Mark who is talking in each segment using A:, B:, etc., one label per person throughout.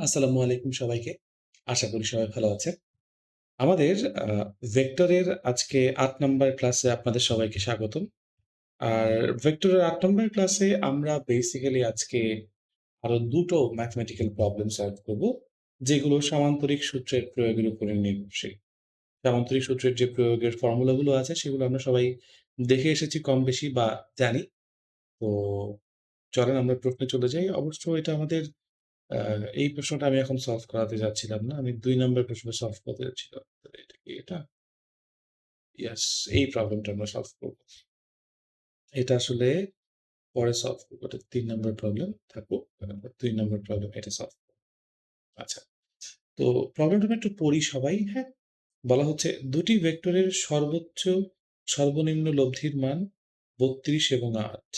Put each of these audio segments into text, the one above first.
A: আসসালামু আলাইকুম সবাইকে। আশা করি সবাই ভালো আছেন। আমাদের ভেক্টরের আজকে আট নম্বর ক্লাসে আপনাদের সবাইকে স্বাগতম। আর ভেক্টরের আট নম্বর ক্লাসে আমরা বেসিক্যালি আজকে আরও দুটো ম্যাথমেটিক্যাল প্রবলেম সলভ করব, যেগুলো সামান্তরিক সূত্রের প্রয়োগের উপরে নির্ভরশীল। সামান্তরিক সূত্রের যে প্রয়োগের ফর্মুলাগুলো আছে সেগুলো আমরা সবাই দেখে এসেছি কম বেশি বা জানি। তো চলেন আমরা প্রশ্নে চলে যাই। অবশ্য এটা আমাদের এই প্রশ্নটা আমি এখন সলভ করাতে যাচ্ছিলাম না। আমি দুই নম্বর প্রশ্নটা সলভ করতে যাচ্ছিলাম। এটা কি এটা? ইয়েস, এই প্রবলেমটা আমরা সলভ করব। এটা আসলে পরে সলভ করব। এটা ৩ নাম্বার প্রবলেম। আমরা ২ নাম্বার প্রবলেম এটা সলভ করব। আচ্ছা। তো প্রবলেমটা একটু পড়ি সবাই, হ্যাঁ? বলা হচ্ছে দুটি ভেক্টরের সর্বোচ্চ সর্বনিম্ন লব্ধির মান ৩২ এবং আট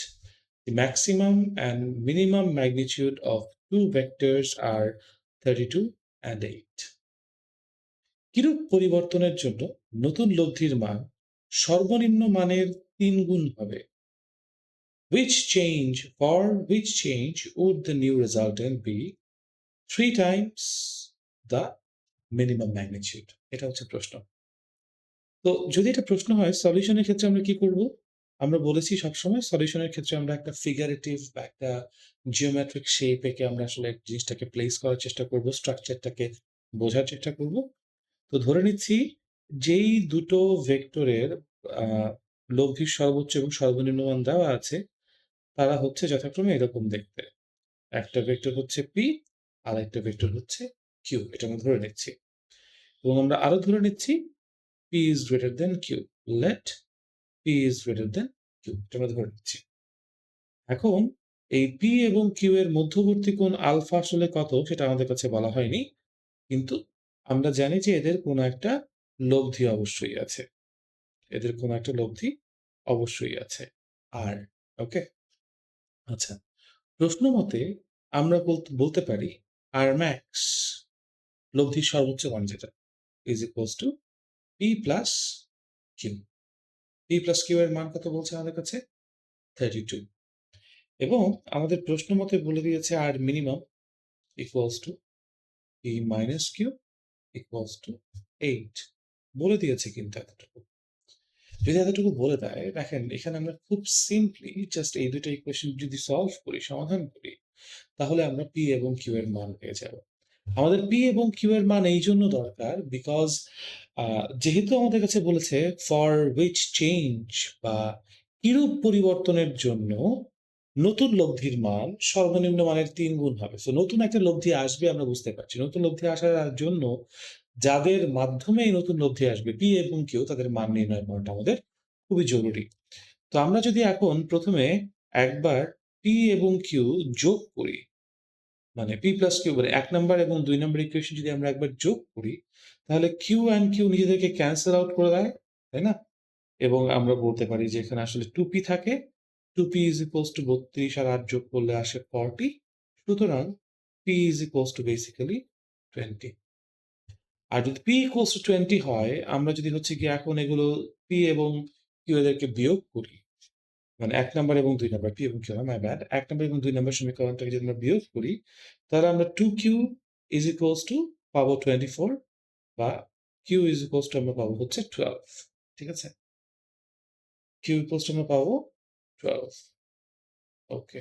A: maximum and minimum magnitude of two vectors are 32 and 8. কিরূপ পরিবর্তনের জন্য নতুন লব্ধির মান সর্বনিম্ন মানের ৩ গুণ হবে? Which change for which change would the new resultant be 3 times the minimum magnitude? এটা হচ্ছে প্রশ্ন। তো যদি এটা প্রশ্ন হয় সলিউশনের ক্ষেত্রে আমরা কি করব? আমরা বলেছি সবসময় সলিউশনের ক্ষেত্রে আমরা একটা ফিগারেটিভ বা একটা জিওমেট্রিক শেপ একে আমরা আসলে জিনিসটাকে প্লেস করার চেষ্টা করব, স্ট্রাকচারটাকে বোঝার চেষ্টা করব। তো ধরে নিচ্ছি যেই দুটো ভেক্টরের লব্ধির সর্বোচ্চ এবং সর্বনিম্ন মান দেওয়া আছে, তারা হচ্ছে যথাক্রমে এরকম দেখতে। একটা ভেক্টর হচ্ছে পি আর একটা ভেক্টর হচ্ছে কিউ এটা আমরা ধরে নিচ্ছি। এবং আমরা আরও ধরে নিচ্ছি P is greater then Q Let P is greater than Q এটা আমরা ধরে নিচ্ছি। এখন এই P এবং Q এর মধ্যবর্তী কোণ আলফা আসলে কত সেটা আমাদের কাছে বলা হয়নি। কিন্তু আমরা জানি যে এদের কোনো একটা লব্ধি অবশ্যই আছে। এদের কোনো একটা লব্ধি অবশ্যই আছে। R ওকে? আচ্ছা। প্রশ্ন মতে আমরা বলতে পারি R max লব্ধির সর্বোচ্চ মান যেটা is equals to P plus Q. P plus Q এর মান কত বলছে আমাদের কাছে? 32 এবং আমাদের প্রশ্ন মতে বলে দিয়েছে R minimum equals to P minus Q equals to 8 বলে দিয়েছে কিন্তু এতটুকু। যদি এতটুকু বলে দেয় দেখেন এখানে আমরা খুব সিম্পলি জাস্ট এই ২ টা ইকুয়েশন যদি সলভ করি, সমাধান করি, তাহলে আমরা পি এবং Q এর মান পেয়ে যাব। আমাদের পি এবং কিউ এর মান এই জন্য দরকার বিকজ যেহেতু আমাদের কাছে বলেছে ফর উইচ চেঞ্জ বা কিরূপ পরিবর্তনের জন্য নতুন লব্ধির মান সর্বনিম্ন মানের ৩ গুণ হবে। সো নতুন একটা লব্ধি আসবে আমরা বুঝতে পারছি। নতুন লব্ধি আসার জন্য যাদের মাধ্যমে এই নতুন লব্ধি আসবে পি এবং কিউ তাদের মান নির্ণয় করাটা আমাদের খুবই জরুরি। তো আমরা যদি এখন প্রথমে একবার পি এবং কিউ যোগ করি, মানে পি প্লাস কিউ বলে এক নাম্বার এবং দুই নাম্বার ইকুয়েশন যদি আমরা একবার যোগ করি, তাহলে কিউ অ্যান্ড কিউ নিজেদেরকে ক্যান্সেল আউট করে দেয়, তাই না? এবং আমরা বলতে পারি যে এখানে আসলে 2P থাকে। 2P is equals to ৩২ আর ৮ যোগ করলে আসে 40 সুতরাং P is equals to basically 20 আর যদি পি equals to 20 হয়, আমরা যদি হচ্ছে গিয়ে এখন এগুলো পি এবং কিউ এদেরকে বিয়োগ করি, মানে এক নাম্বার এবং দুই নাম্বার পি এবং না মাই ব্যাড ১ নাম্বার এবং দুই নাম্বার সমীকরণটাকে যদি আমরা বিয়োগ করি, তাহলে আমরা 2Q is equals টু পাবো 24 বা কিউ ইজ equals to আমরা পাবো হচ্ছে 12 ঠিক আছে? কিউ equals to আমরা পাবো 12 ওকে।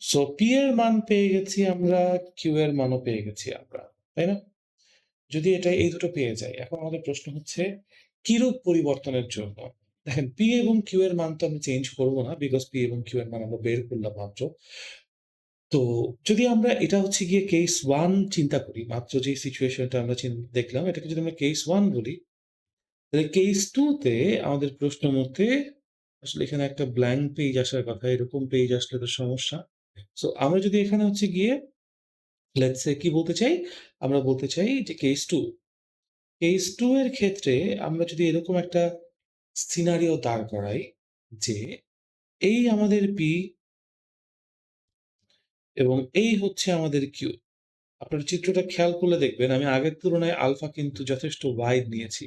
A: সো পি এর মান পেয়ে গেছি আমরা, কিউ এর মানও পেয়ে গেছি আমরা, তাই না? যদি এটা এই দুটো পেয়ে যাই, এখন আমাদের প্রশ্ন হচ্ছে কিরূপ পরিবর্তনের জন্য? দেখেন P এবং কিউ এর মান তো আমি চেঞ্জ করব না বিকজ P এবং কিউ এর মান আমরা বের করলাম মাত্র। তো যদি আমরা এটা হচ্ছে গিয়ে কেস ওয়ান চিন্তা করি, মাত্র যে সিচুয়েশনটা আমরা দেখলাম এটাকে যদি আমরা কেস ওয়ান বলি, তাহলে কেস 2 তে আমাদের প্রশ্ন মতে আসলে এখানে একটা ব্ল্যাঙ্ক পেজ আসার কথা। এরকম পেজ আসলে তো সমস্যা। সো আমরা যদি এখানে হচ্ছে গিয়ে লেটস কি বলতে চাই? আমরা বলতে চাই যে কেস টু কেস টু এর ক্ষেত্রে আমরা যদি এরকম একটা সিনারিও দাঁড় করাই যে এই আমাদের P এবং এই হচ্ছে আমাদের Q। আপনারা চিত্রটা খেয়াল করলে দেখবেন আমি আগের তুলনায় আলফা কিন্তু যথেষ্ট ওয়াইড নিয়েছি।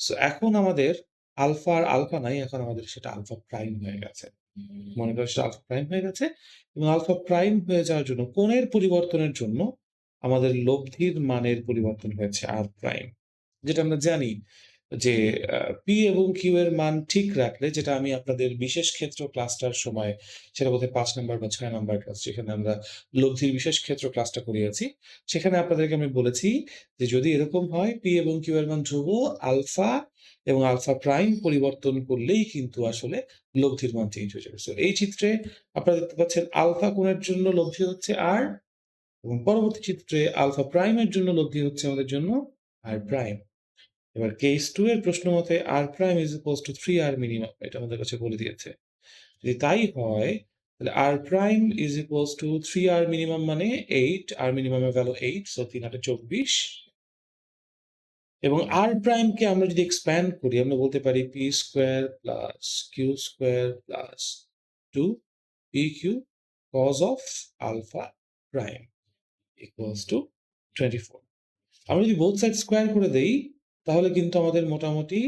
A: সো এখন আমাদের আলফা আর আলফা নাই, এখন আমাদের সেটা আলফা প্রাইম হয়ে গেছে। মনে করেন সেটা আলফা প্রাইম হয়ে গেছে এবং আলফা প্রাইম হয়ে যাওয়ার জন্য কোণের পরিবর্তনের জন্য আমাদের লব্ধির মানের পরিবর্তন হয়েছে r প্রাইম। যেটা আমরা জানি যে পি এবং কিউ এর মান ঠিক রাখলে যেটা আমি আপনাদের বিশেষ ক্ষেত্র ক্লাসটার সময় সেটা বোধহয় পাঁচ নাম্বার বা ছয় নাম্বার ক্লাস যেখানে আমরা লব্ধির বিশেষ ক্ষেত্র ক্লাসটা করিয়েছি। সেখানে আপনাদেরকে আমি বলেছি যে, যদি এরকম হয় পি এবং q এর মান ধ্রুব, আলফা এবং আলফা প্রাইম পরিবর্তন করলেই কিন্তু আসলে লব্ধির মান চেঞ্জ হয়ে যাবে। সো এই চিত্রে আপনারা দেখতে পাচ্ছেন আলফা কোণের জন্য লব্ধি হচ্ছে আর এবং পরবর্তী চিত্রে আলফা প্রাইমের জন্য লব্ধি হচ্ছে আমাদের জন্য আর প্রাইম। এবার কেস টু এর প্রশ্ন মতে R prime is equals to 3r minimum এটা আমাদের কাছে বলে দিয়েছে। যদি তাই হয়, তাহলে R prime is equals to three R minimum মানে 8 r মিনিমামের ভ্যালু এইট সো 3 8 24 এবং r প্রাইমকে আমরা যদি এক্সপ্যান্ড করি, আমরা বলতে পারি P square plus q square plus 2 pq cos of alpha prime equals to 24 আমরা যদি বোথ সাইড স্কোয়ার করে দেই তাহলে কিন্তু আমাদের মোটামুটি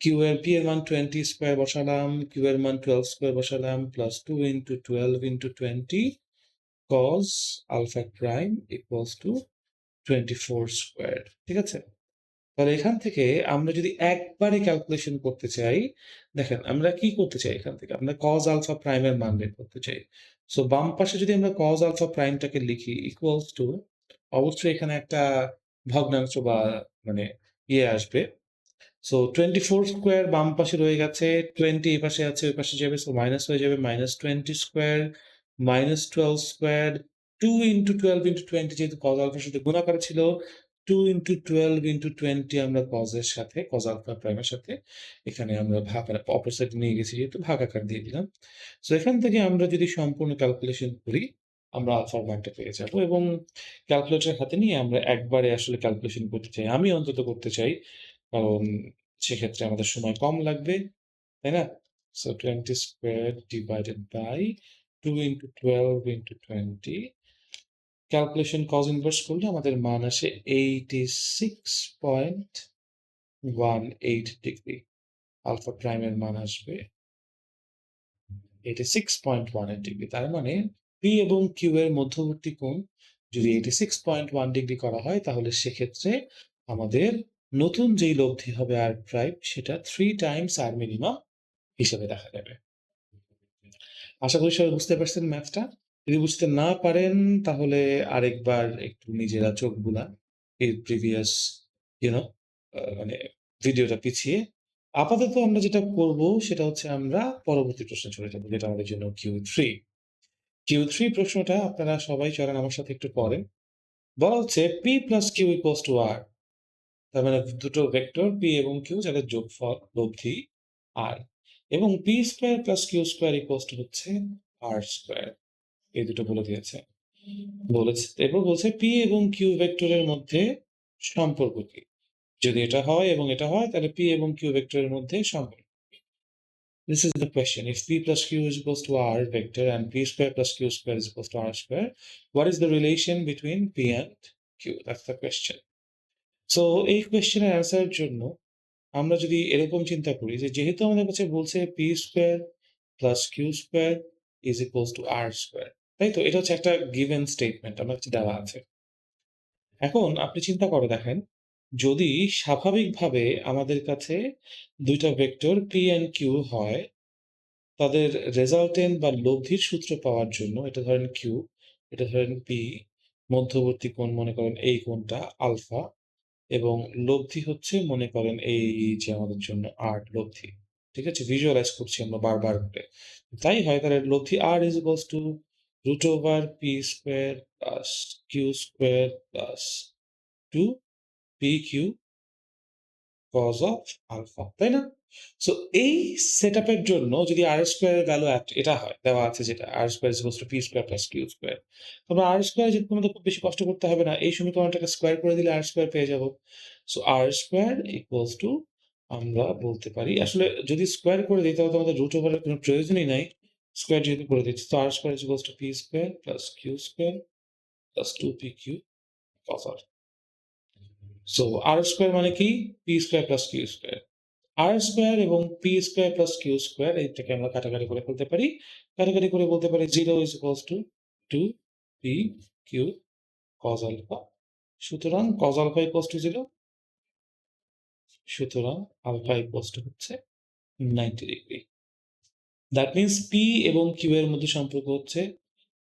A: q এর p এর মান 20 স্কয়ার বসালাম q এর মান 12 স্কয়ার বসালাম plus 2 into 12 into 20 cos alpha prime equals to twenty four square ঠিক আছে? তাহলে এখান থেকে আমরা যদি একবারে ক্যালকুলেশন করতে চাই, দেখেন আমরা কি করতে চাই এখান থেকে? আমরা cos আলফা প্রাইমের মান বের করতে চাই। সো বাম পাশে যদি আমরা cos আলফা প্রাইমটাকে লিখি ইকুয়ালস টু অবশ্যই এখানে একটা ভগ্নাংশ বা মানে ইয়ে আসবে। সো টোয়েন্টি ফোর স্কোয়ার বাম পাশে রয়ে গেছে, 20 এই পাশে আছে, ওই পাশে যাবে। সো মাইনাস হয়ে যাবে minus twenty square minus twelve square two into twelve into twenty যেহেতু কজ আলফার সাথে গুণাকারে ছিল টু ইনটু 12 ইনটু 20 আমরা এর সাথে কজ আলফা প্রাইমের সাথে এখানে আমরা ভাগ মানে অপর সাইডে নিয়ে গেছি যেহেতু ভাগ আকার দিয়ে দিলাম। সো এখান থেকে আমরা যদি সম্পূর্ণ ক্যালকুলেশন করি আমরা আলফার মানটা পেয়ে যাব এবং ক্যালকুলেটর হাতে নিয়ে আমরা একবারে আসলে ক্যালকুলেশন করতে চাই। আমি অন্তত করতে চাই। কারণ সেক্ষেত্রে আমাদের সময় কম লাগবে। তাই না? So twenty square divided by 2 into 12 into 20 calculation cos inverse করলে আমাদের মান আসে 86.18 ডিগ্রি। আলফা প্রাইমের মান আসবে 86.18 ডিগ্রি। তার মানে p এবং কিউ এর মধ্যবর্তী কোণ যদি 86.1 ডিগ্রি করা হয় তাহলে সেক্ষেত্রে আমাদের নতুন যেই লব্ধি হবে r প্রাইম সেটা থ্রি টাইমস r মিনিমাম হিসেবে দেখা যাবে। আশা করি সবাই বুঝতে পারছেন ম্যাথটা। যদি বুঝতে না পারেন তাহলে আরেকবার একটু নিজেরা চোখ বুলান। এই প্রিভিয়াস ইউ নো আ মানে ভিডিওটা পিছিয়ে। আপাতত আমরা যেটা করব সেটা হচ্ছে আমরা পরবর্তী প্রশ্নে চলে যাব যেটা আমাদের জন্য Q3 Q3 প্রশ্নটা আপনারা সবাই চলেন আমার সাথে একটু পড়েন। বলা হচ্ছে P plus q equals to R তার মানে দুটো ভেক্টর পি এবং কিউ যাদের যোগফল লব্ধি আর এবং P square plus Q square equals to হচ্ছে আর স্কোয়ার এই দুটো বলে দিয়েছে। বলেছে, এরপর বলছে পি এবং কিউ ভেক্টরের মধ্যে সম্পর্ক কি? যদি এটা হয় এবং এটা হয়, তাহলে পি এবং কিউ ভেক্টরের মধ্যে সম্পর্ক? This is the question. If p plus q is equals to r vector and p square plus q square is equals to r square, what is the relation between p and q? That's the question. So এই কোয়েশ্চেনের অ্যান্সারের জন্য আমরা যদি এরকম চিন্তা করি যে যেহেতু আমাদের কাছে বলছে p square plus q square is equals to r square তাই তো? এটা হচ্ছে একটা গিভেন স্টেটমেন্ট আমার কাছে দেওয়া আছে। এখন আপনি চিন্তা করে দেখেন যদি স্বাভাবিকভাবে আমাদের কাছে দুইটা ভেক্টর পি and q হয়, তাদের রেজাল্টেন্ট বা লব্ধির সূত্র পাওয়ার জন্য, এটা ধরেন কিউ এটা ধরেন পি মধ্যবর্তী কোণ মনে করেন এই কোণটা আলফা, এবং লব্ধি হচ্ছে মনে করেন এই যে আমাদের জন্য r, লব্ধি। ঠিক আছে? ভিজুয়ালাইজ করছি আমরা বারবার করে। তাই হয়, তাহলে লব্ধি r is equals to root P square square plus q square plus 2 pq cos of alpha, তাই না? সো এই সেটআপের জন্য যদি r স্কয়ার এর ভ্যালু এট হয়, দেওয়া আছে যেটা, r square equals to p square plus q square তবে r স্কয়ার যেহেতু আমাদের খুব বেশি কষ্ট করতে হবে না, এই সমীকরণটাকে স্কয়ার করে দিলে r স্কয়ার পেয়ে যাব। So r square equals to আমরা বলতে পারি, আসলে যদি স্কয়ার করে দিই, তাহলে তো আমাদের রুট ওভারের কোনো প্রয়োজনই নাই। স্কয়ার যেহেতু করে দিচ্ছি, তো r square equals to p square plus q square plus 2pq cos r so r square মানে কি? P square plus Q square r square এবং P square plus Q square এইটাকে আমরা কাটাকাটি করে ফেলতে পারি। কাটাকাটি করে বলতে পারি 0 is equals to 2 p q cos আলফা। সুতরাং কজ আলফা ইকুয়ালস টু 0 সুতরাং আলফা ইকুয়ালস টু হচ্ছে 90 ডিগ্রি। দ্যাট মিনস পি এবং কিউ এর মধ্যে সম্পর্ক হচ্ছে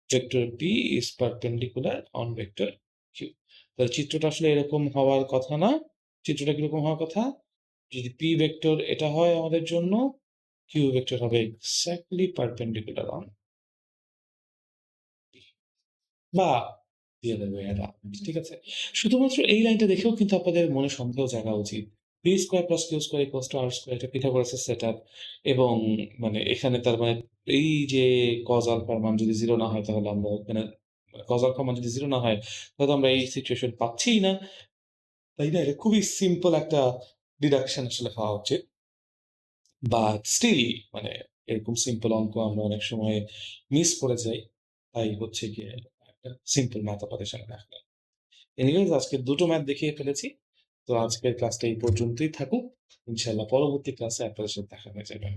A: vector P is perpendicular on vector. তাহলে চিত্রটা আসলে এরকম হওয়ার কথা না। চিত্রটা কীরকম হওয়ার কথা? যদি P ভেক্টর এটা হয় আমাদের জন্য, Q ভেক্টর হবে এক্স্যাক্টলি perpendicular অন বা ঠিক আছে? শুধুমাত্র এই লাইনটা দেখেও কিন্তু আপনাদের মনে সন্দেহ জাগা উচিত। B square plus Q square equals to R square পিথাগোরাসের setup এবং মানে এখানে তার মানে এই যে cos আলফার মান যদি জিরো না হয় তাহলে আমরা মানে cos আলফার যদি 0 না হয়, তাহলে আমরা এই সিচুয়েশন পাচ্ছিই না। তাই না? এটা খুবই সিম্পল একটা ডিডাকশন আসলে হওয়া উচিত। বাট স্টিল মানে এরকম সিম্পল অঙ্ক আমরা অনেক সময় মিস করে যাই। তাই হচ্ছে গিয়ে একটা সিম্পল ম্যাথ আপনাদের সামনে রাখলাম। এনিওয়েজ আজকে দুটো ম্যাথ দেখিয়ে ফেলেছি। তো আজকের ক্লাসটা এই পর্যন্তই থাকুক। ইনশাআল্লাহ পরবর্তী ক্লাসে আপনাদের সাথে দেখা হয়ে যাবে।